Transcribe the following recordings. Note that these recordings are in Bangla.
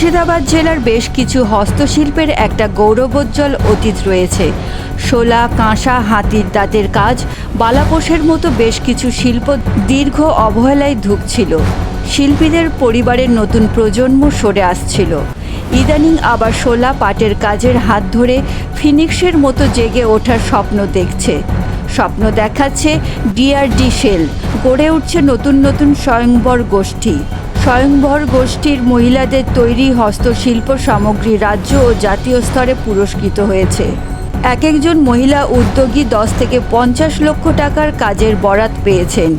মুর্শিদাবাদ জেলার বেশ কিছু হস্তশিল্পের একটা গৌরবোজ্জ্বল অতীত রয়েছে। শোলা, কাঁসা, হাতির দাঁতের কাজ বালাপোষের মতো বেশ কিছু শিল্প দীর্ঘ অবহেলায় ধুকছিল। শিল্পীদের পরিবারের নতুন প্রজন্ম সরে আসছিল। ইদানিং আবার শোলা পাটের কাজের হাত ধরে ফিনিক্সের মতো জেগে ওঠার স্বপ্ন দেখছে। স্বপ্ন দেখাচ্ছে ডিআরডি শেল গড়ে উঠছে নতুন নতুন স্বয়ংবর গোষ্ঠী। স্বয়ংবর গোষ্ঠীর মহিলাদের তৈরি হস্তশিল্প সামগ্রী রাজ্য ও জাতীয় স্তরে পুরস্কৃত হয়েছে। এক একজন মহিলা উদ্যোগী দশ থেকে পঞ্চাশ লক্ষ টাকার কাজের বরাত পেয়েছেন।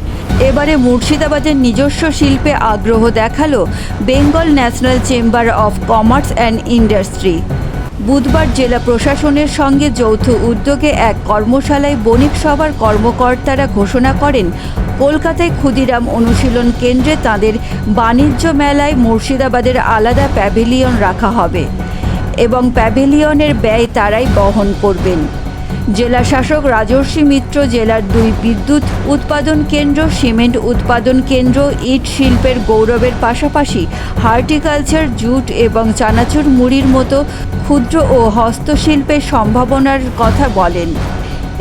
এবারে মুর্শিদাবাদের নিজস্ব শিল্পে আগ্রহ দেখাল Bengal National Chamber of Commerce and Industry. বুধবার জেলা প্রশাসনের সঙ্গে যৌথ উদ্যোগে এক কর্মশালায় বণিক সভার কর্মকর্তারা ঘোষণা করেন, কলকাতায় ক্ষুদিরাম অনুশীলন কেন্দ্রে তাদের বাণিজ্য মেলায় মুর্শিদাবাদের আলাদা প্যাভিলিয়ন রাখা হবে এবং প্যাভিলিয়নের ব্যয় তারাই বহন করবেন। জেলা শাসক রাজর্ষি মিত্র জেলার দুই বিদ্যুৎ উৎপাদন কেন্দ্র, সিমেন্ট উৎপাদন কেন্দ্র, ইট শিল্পের গৌরবের পাশাপাশি হার্টিকালচার জুট এবং চানাচুর মুড়ির মতো ক্ষুদ্র ও হস্তশিল্পের সম্ভাবনার কথা বলেন।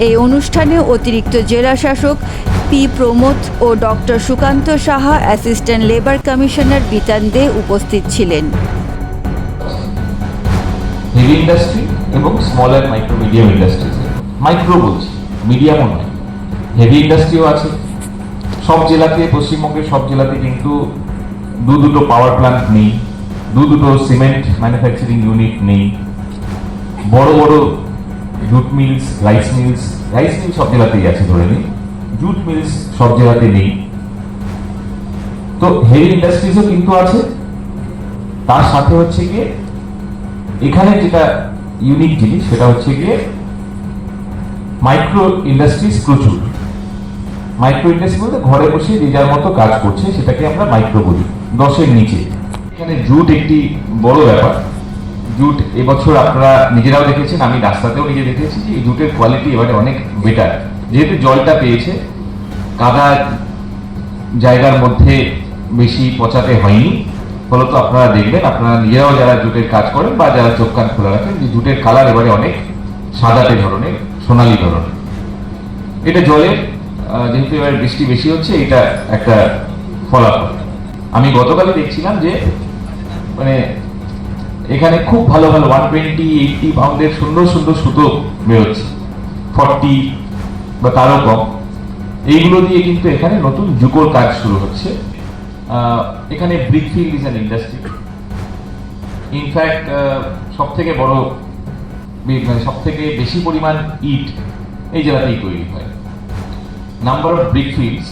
এই অনুষ্ঠানে অতিরিক্ত জেলা শাসক পি প্রমোদ ও doctor Sukanta Saha, assistant labour commissioner Bitan Dey উপস্থিত ছিলেন। ইন্ডাস্ট্রি এবং small and micro medium industries. Micro বলছি মিডিয়ামও নয় হেভি ইন্ডাস্ট্রিও আছে। সব জেলাতে, পশ্চিমবঙ্গের সব জেলাতে কিন্তু দু দুটো পাওয়ার প্ল্যান্ট নেই, দু দুটো সিমেন্ট ম্যানুফ্যাকচারিং ইউনিট নেই, বড় বড় jute mills rice mills rice mill সব জেলাতেই আছে ধরে নিই জুট মিলস সব জেলাতে নেই। তো হেভি ইন্ডাস্ট্রিজও কিন্তু আছে। তার সাথে হচ্ছে গিয়ে, এখানে যেটা ইউনিক জিনিস সেটা হচ্ছে গিয়ে মাইক্রো ইন্ডাস্ট্রিজ প্রচুর। মাইক্রো ইন্ডাস্ট্রি বলতে ঘরে বসে যে যার মতো কাজ করছে, সেটাকে আমরা মাইক্রো বলি। দশের নিচে। এখানে জুট একটি বড় ব্যাপার। জুট এবছর আপনারা নিজেরাও দেখেছেন, আমি রাস্তাতেও নিজে দেখেছি যে জুটের কোয়ালিটি এবারে অনেক বেটার যেহেতু জলটা পেয়েছে, কাদা জায়গার মধ্যে বেশি পচাতে হয়নি। ফলত আপনারা দেখবেন, আপনারা নিজেরাও যারা জুটের কাজ করেন বা যারা চোখ কান খোলা রাখেন, যে জুটের কালার এবারে অনেক সাদাটে ধরনের। সোনালী ধরনের। এটা জলের যেহেতু এবার বৃষ্টি বেশি হচ্ছে, এটা একটা ফলাফল। আমি গতকালই দেখছিলাম যে মানে এখানে খুব ভালো ভালো ওয়ান টোয়েন্টি এইটটি পাউন্ডের সুন্দর সুন্দর সুতো বেরোচ্ছে। ফর্টি বা তারও কম। এইগুলো দিয়ে কিন্তু এখানে নতুন যুগোর কাজ শুরু হচ্ছে। এখানে brickfield is an industry in fact সব থেকে বড় সব থেকে বেশি পরিমাণ ইট এই জেলাতেই তৈরি হয়। নাম্বার অফ ব্রিকফিল্ডস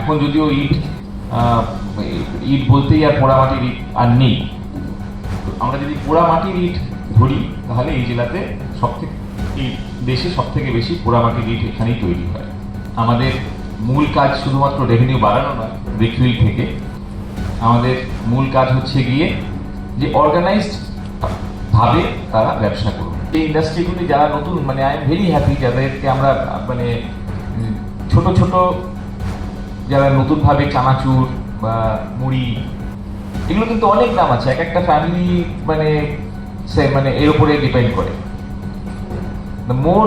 এখন যদিও ইট ইট বলতেই আর পোড়ামাটির ইট আর নেই। আমরা যদি পোড়ামাটির ইট ধরি, তাহলে এই জেলাতে সব থেকে এই দেশে সব থেকে বেশি পোড়ামাটির ইট এখানেই তৈরি হয়। আমাদের মূল কাজ শুধুমাত্র রেভিনিউ বাড়ানো নয় ব্রিকফিল থেকে। আমাদের মূল কাজ হচ্ছে গিয়ে যে অর্গানাইজড ভাবে তারা ব্যবসা করুন এই ইন্ডাস্ট্রিগুলি যারা নতুন মানে আই এম ভেরি হ্যাপি যাদেরকে আমরা মানে ছোট ছোট যারা নতুনভাবে চানাচুর বা মুড়ি, এগুলো কিন্তু অনেক দাম আছে। এক একটা ফ্যামিলি মানে সে মানে এর উপরে ডিপেন্ড করে। দ্য মোর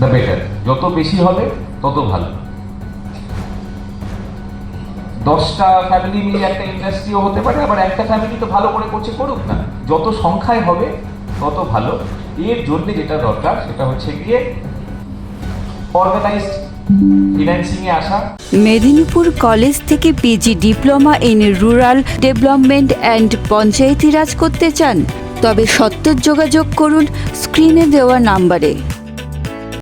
দ্য বেটার যত বেশি হবে, তত ভালো। দশটা ফ্যামিলি মিলে একটা ইন্ডাস্ট্রিও হতে পারে, আবার একটা ফ্যামিলি তো ভালো করে করছে, করুক না। যত সংখ্যায় হবে, তত ভালো। এর জন্য যেটা দরকার, সেটা হচ্ছে গিয়ে অর্গানাইজড মেদিনীপুর কলেজ থেকে PG diploma in rural development and panchayati raj করতে চান, তবে সত্তর যোগাযোগ করুন স্ক্রিনে দেওয়া নাম্বারে।